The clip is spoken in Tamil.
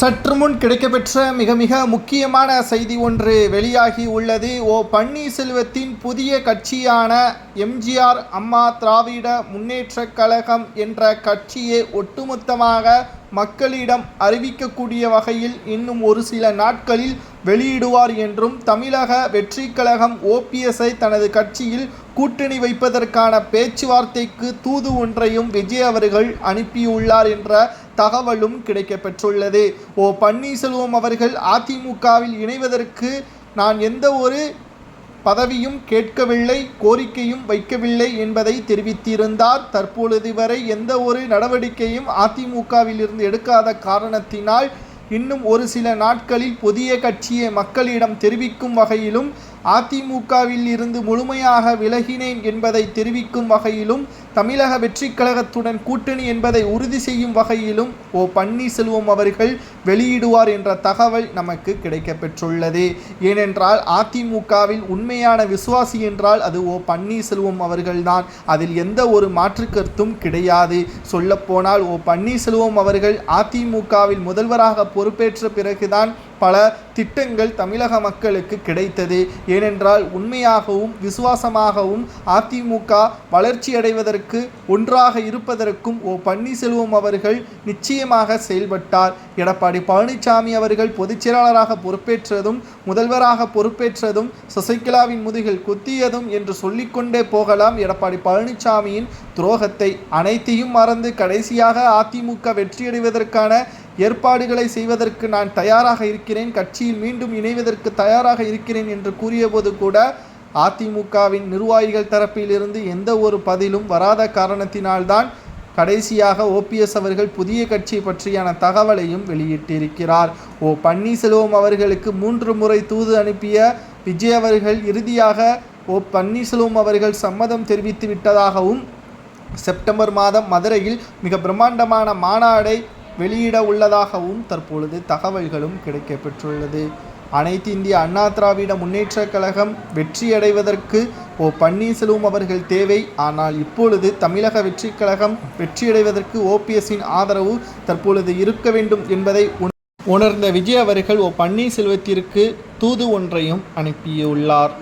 சற்று முன் கிடைக்கப்பெற்ற மிக மிக முக்கியமான செய்தி ஒன்று வெளியாகி உள்ளது. ஓ பன்னீர்செல்வத்தின் புதிய கட்சியான எம்ஜிஆர் அம்மா திராவிட முன்னேற்ற கழகம் என்ற கட்சியை ஒட்டுமொத்தமாக மக்களிடம் அறிவிக்கக்கூடிய வகையில் இன்னும் ஒரு சில நாட்களில் வெளியிடுவார் என்றும் தமிழக வெற்றி கழகம் ஓபிஎஸ்ஐ தனது கட்சியில் கூட்டணி வைப்பதற்கான பேச்சுவார்த்தைக்கு தூது ஒன்றையும் விஜய் அவர்கள் அனுப்பியுள்ளார் என்ற தகவலும் கிடைக்கப்பெற்றுள்ளது. ஓ பன்னீர்செல்வம் அவர்கள் அதிமுகவில் இணைவதற்கு நான் எந்த ஒரு பதவியும் கேட்கவில்லை கோரிக்கையும் வைக்கவில்லை என்பதை தெரிவித்திருந்தார். தற்பொழுது வரை எந்த ஒரு நடவடிக்கையும் அதிமுகவில் இருந்து எடுக்காத காரணத்தினால் இன்னும் ஒரு சில நாட்களில் புதிய கட்சியை மக்களிடம் தெரிவிக்கும் வகையிலும் அதிமுகவில் இருந்து முழுமையாக விலகினேன் என்பதை தெரிவிக்கும் வகையிலும் தமிழக வெற்றிக் கழகத்துடன் கூட்டணி என்பதை உறுதி செய்யும் வகையிலும் ஓ பன்னீர்செல்வம் அவர்கள் வெளியிடுவார் என்ற தகவல் நமக்கு கிடைக்கப்பெற்றுள்ளது. ஏனென்றால் அதிமுகவில் உண்மையான விசுவாசி என்றால் அது ஓ பன்னீர்செல்வம் அவர்கள்தான். அதில் எந்த ஒரு மாற்று கருத்தும் கிடையாது. சொல்லப்போனால் ஓ பன்னீர்செல்வம் அவர்கள் அதிமுகவில் முதல்வராக பொறுப்பேற்ற பிறகுதான் பல திட்டங்கள் தமிழக மக்களுக்கு கிடைத்தது. ஏனென்றால் உண்மையாகவும் விசுவாசமாகவும் அதிமுக வளர்ச்சியடைவதற்கு ஒன்றாக இருப்பதற்கும் ஓ பன்னீர்செல்வம் அவர்கள் நிச்சயமாக செயல்பட்டார். எடப்பாடி பழனிசாமி அவர்கள் பொதுச் செயலாளராக பொறுப்பேற்றதும் முதல்வராக பொறுப்பேற்றதும் சசிகலாவின் முதுகில் குத்தியதும் என்று சொல்லிக்கொண்டே போகலாம் எடப்பாடி பழனிசாமியின் துரோகத்தை. அனைத்தையும் மறந்து கடைசியாக அதிமுக வெற்றியடைவதற்கான ஏற்பாடுகளை செய்வதற்கு நான் தயாராக இருக்கிறேன் கட்சியில் மீண்டும் இணைவதற்கு தயாராக இருக்கிறேன் என்று கூறியபோது கூட அதிமுகவின் நிர்வாகிகள் தரப்பிலிருந்து எந்த ஒரு பதிலும் வராத காரணத்தினால்தான் கடைசியாக ஓபிஎஸ் அவர்கள் புதிய கட்சி பற்றியான தகவலையும் வெளியிட்டிருக்கிறார். ஓ பன்னீர்செல்வம் அவர்களுக்கு மூன்று முறை தூது அனுப்பிய விஜய் அவர்கள் இறுதியாக ஓ பன்னீர்செல்வம் அவர்கள் சம்மதம் தெரிவித்து விட்டதாகவும் செப்டம்பர் மாதம் மதுரையில் மிக பிரம்மாண்டமான மாநாடை வெளியிட உள்ளதாகவும் தற்பொழுது தகவல்களும் கிடைக்கப்பெற்றுள்ளது. அனைத்து இந்திய அண்ணா திராவிட முன்னேற்றக் கழகம் வெற்றியடைவதற்கு ஓ பன்னீர்செல்வம் அவர்கள் தேவை. ஆனால் இப்பொழுது தமிழக வெற்றி கழகம் வெற்றியடைவதற்கு ஓபிஎஸ்ஸின் ஆதரவு தற்பொழுது இருக்க வேண்டும் என்பதை உணர்ந்த விஜய் அவர்கள் ஓ பன்னீர்செல்வத்திற்கு தூது ஒன்றையும் அனுப்பியுள்ளார்.